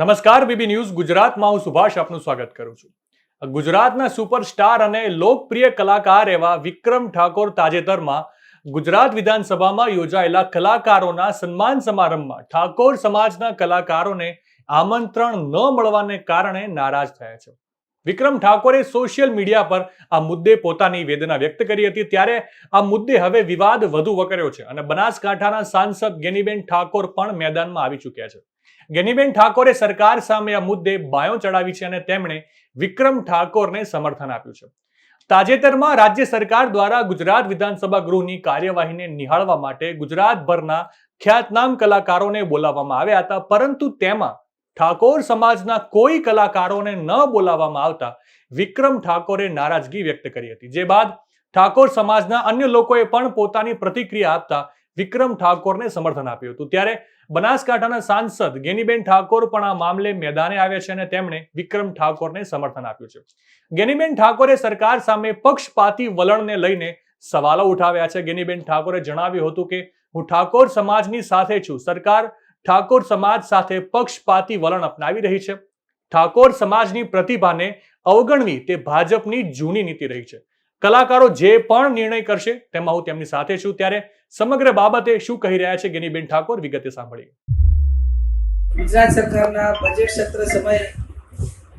નમસ્કાર, BB news ગુજરાતમાં હું સુભાષ આપનું સ્વાગત કરું છું. ગુજરાતના સુપરસ્ટાર અને લોકપ્રિય કલાકાર એવા વિક્રમ ઠાકોર તાજેતરમાં ગુજરાત વિધાનસભામાં યોજાયેલા કલાકારોના સન્માન સમારંભમાં ઠાકોર સમાજના કલાકારોને આમંત્રણ ન મળવાને કારણે નારાજ થયા છે. વિક્રમ ઠાકોરે સોશિયલ મીડિયા પર આ મુદ્દે પોતાની વેદના વ્યક્ત કરી હતી. ત્યારે આ મુદ્દે હવે વિવાદ વધુ વકર્યો છે અને બનાસકાંઠાના સાંસદ ગેનીબેન ઠાકોર પણ મેદાનમાં આવી ચૂક્યા છે. ગેનીબેન ઠાકોરે સરકાર સામે આ મુદ્દે બાયો ચડાવી છે અને તેમણે વિક્રમ ઠાકોરને સમર્થન આપ્યું છે. તાજેતરમાં રાજ્ય સરકાર દ્વારા ગુજરાત વિધાનસભા ગૃહની કાર્યવાહીને નિહાળવા માટે ગુજરાતભરના ખ્યાતનામ કલાકારોને બોલાવવામાં આવ્યા હતા. પરંતુ તેમાં ઠાકોર સમાજના કોઈ કલાકારોને ન બોલાવવામાં આવતા વિક્રમ ઠાકોરે નારાજગી વ્યક્ત કરી હતી. જે બાદ ઠાકોર સમાજના અન્ય લોકોએ પણ પોતાની પ્રતિક્રિયા આપતા વિક્રમ ઠાકોરને સમર્થન આપ્યું હતું. ત્યારે બનાસકાંઠાના સાંસદ ગેનીબેન ઠાકોર પણ આ મામલે મેદાને આવ્યા છે અને તેમણે વિક્રમ ઠાકોરને સમર્થન આપ્યું છે. ગેનીબેન ઠાકોરે સરકાર સામે પક્ષપાતી વલણને લઈને સવાલો ઉઠાવ્યા છે. ગેનીબેન ઠાકોરે જણાવ્યું હતું કે, હું ઠાકોર સમાજની સાથે છું. સરકાર ઠાકોર સમાજ સાથે પક્ષપાતી વલણ અપનાવી રહી છે. ઠાકોર સમાજની પ્રતિભાને અવગણવી તે ભાજપની જૂની નીતિ રહી છે. કલાકારો જે પણ નિર્ણય કરશે તેમાં હું તેમની સાથે છું ત્યારે સમગ્ર બાબતે શું કહી રહ્યા છે ગેનીબેન ઠાકોર વિગતે સાંભળીએ. ગુજરાત સરકારના બજેટ સત્ર સમયે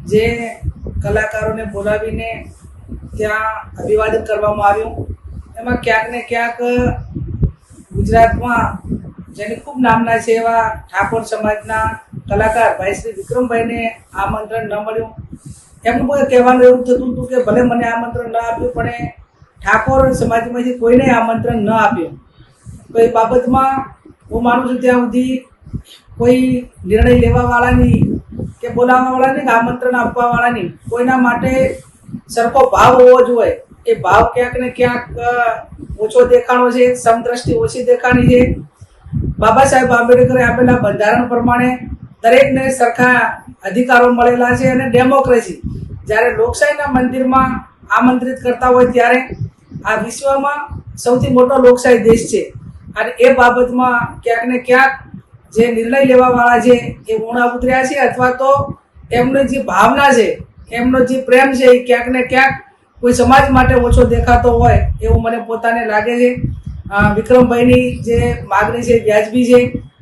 જે કલાકારોને બોલાવીને ત્યાં અભિવાદન કરવામાં આવ્યું, એમાં ક્યાંક ને ક્યાંક ગુજરાતમાં જેની ખૂબ નામના છે એવા ઠાકોર સમાજના કલાકાર ભાઈ શ્રી વિક્રમભાઈને આમંત્રણ ન મળ્યું. એમનું કોઈ કહેવાનું એવું થતું હતું કે ભલે મને આમંત્રણ ન આપ્યું, પણ એ ઠાકોર સમાજમાંથી કોઈને આમંત્રણ ન આપ્યું. તો એ બાબતમાં હું માનું છું ત્યાં સુધી કોઈ નિર્ણય લેવાવાળાની કે બોલાવવાવાળાની કે આમંત્રણ આપવાવાળાની કોઈના માટે સરખો ભાવ હોવો જોઈએ એ ભાવ ક્યાંક ને ક્યાંક ઓછો દેખાણો છે, સમદ્રષ્ટિ ઓછી દેખાણી છે. બાબા સાહેબ આંબેડકરે આપેલા બંધારણ પ્રમાણે દરેકને સરખા અધિકારો મળેલા છે અને ડેમોક્રેસી જ્યારે લોકશાહીના મંદિરમાં આમંત્રિત કરતા હોય ત્યારે આ વિશ્વમાં સૌથી મોટો લોકશાહી દેશ છે. અને એ બાબતમાં ક્યાંક ને ક્યાંક જે નિર્ણય લેવાવાળા છે એ ઊણા ઉતર્યા છે અથવા તો એમની જે ભાવના છે, એમનો જે પ્રેમ છે એ ક્યાંક ને ક્યાંક કોઈ સમાજ માટે ઓછો દેખાતો હોય એવું મને પોતાને લાગે છે. વિક્રમભાઈની જે માગણી છે, વ્યાજબી છે,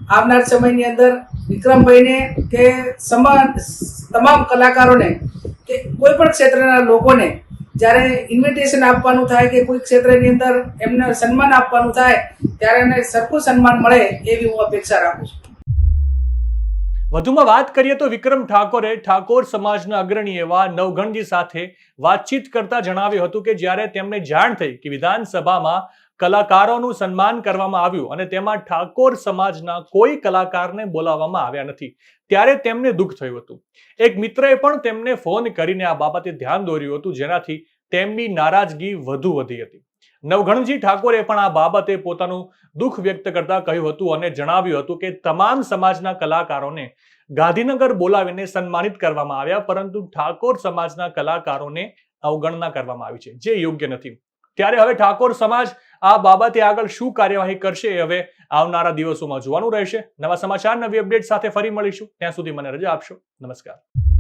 આવનાર સમયની અંદર વિક્રમભાઈને કે તમામ કલાકારોને કે કોઈ પણ ક્ષેત્રના લોકોને જ્યારે ઇન્વિટેશન આપવાનું થાય કે કોઈ ક્ષેત્રની અંદર એમને સન્માન આપવાનું થાય, ત્યારે એને સરખું સન્માન મળે એવી હું અપેક્ષા રાખું છું. વધુમાં વાત કરીએ તો વિક્રમ ઠાકોરે ઠાકોર સમાજના અગ્રણી એવા નવગણજી સાથે વાતચીત કરતા જણાવ્યું હતું કે જ્યારે તેમને જાણ થઈ કે વિધાનસભામાં કલાકારોનું સન્માન કરવામાં આવ્યું અને તેમાં ઠાકોર સમાજના કોઈ કલાકારને બોલાવવામાં આવ્યા નથી. ત્યારે તેમને દુઃખ થયું હતું. એક મિત્રએ પણ તેમને ફોન કરીને આ બાબતે ધ્યાન દોર્યું હતું, જેનાથી તેમની નારાજગી વધુ વધી હતી. નવઘણજી ઠાકોરે પણ આ બાબતે પોતાનું દુઃખ વ્યક્ત કરતા કહ્યું હતું અને જણાવ્યું હતું કે તમામ સમાજના કલાકારોને ગાંધીનગર બોલાવીને સન્માનિત કરવામાં આવ્યા, પરંતુ ઠાકોર સમાજના કલાકારોને અવગણના કરવામાં આવી છે, જે યોગ્ય નથી. ત્યારે હવે ઠાકોર સમાજ આ બાબતે આગળ શું કાર્યવાહી કરશે હવે આવનારા દિવસોમાં જોવાનું રહેશે. નવા સમાચાર, નવી અપડેટ સાથે ફરી મળીશું. ત્યાં સુધી મને રજા આપશો. નમસ્કાર.